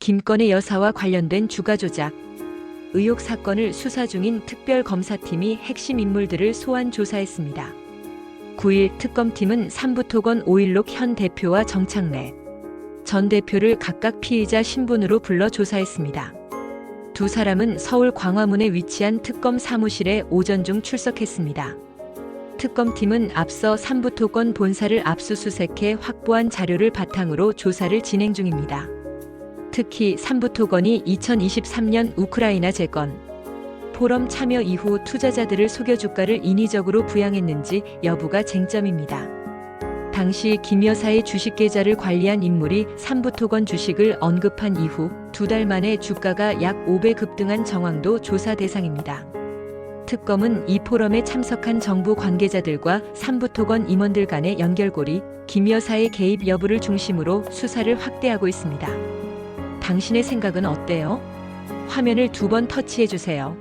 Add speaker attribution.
Speaker 1: 김건희 여사와 관련된 주가 조작 의혹 사건을 수사 중인 특별검사팀이 핵심 인물들을 소환 조사했습니다. 9일 특검팀은 삼부토건 오일록 현 대표와 정창래 전 대표를 각각 피의자 신분으로 불러 조사했습니다. 두 사람은 서울 광화문에 위치한 특검 사무실에 오전 중 출석했습니다. 특검팀은 앞서 삼부토건 본사를 압수수색해 확보한 자료를 바탕으로 조사를 진행 중입니다. 특히 삼부토건이 2023년 우크라이나 재건, 포럼 참여 이후 투자자들을 속여 주가를 인위적으로 부양했는지 여부가 쟁점입니다. 당시 김 여사의 주식 계좌를 관리한 인물이 삼부토건 주식을 언급한 이후 두 달 만에 주가가 약 5배 급등한 정황도 조사 대상입니다. 특검은 이 포럼에 참석한 정부 관계자들과 삼부토건 임원들 간의 연결고리, 김 여사의 개입 여부를 중심으로 수사를 확대하고 있습니다. 당신의 생각은 어때요? 화면을 두 번 터치해 주세요.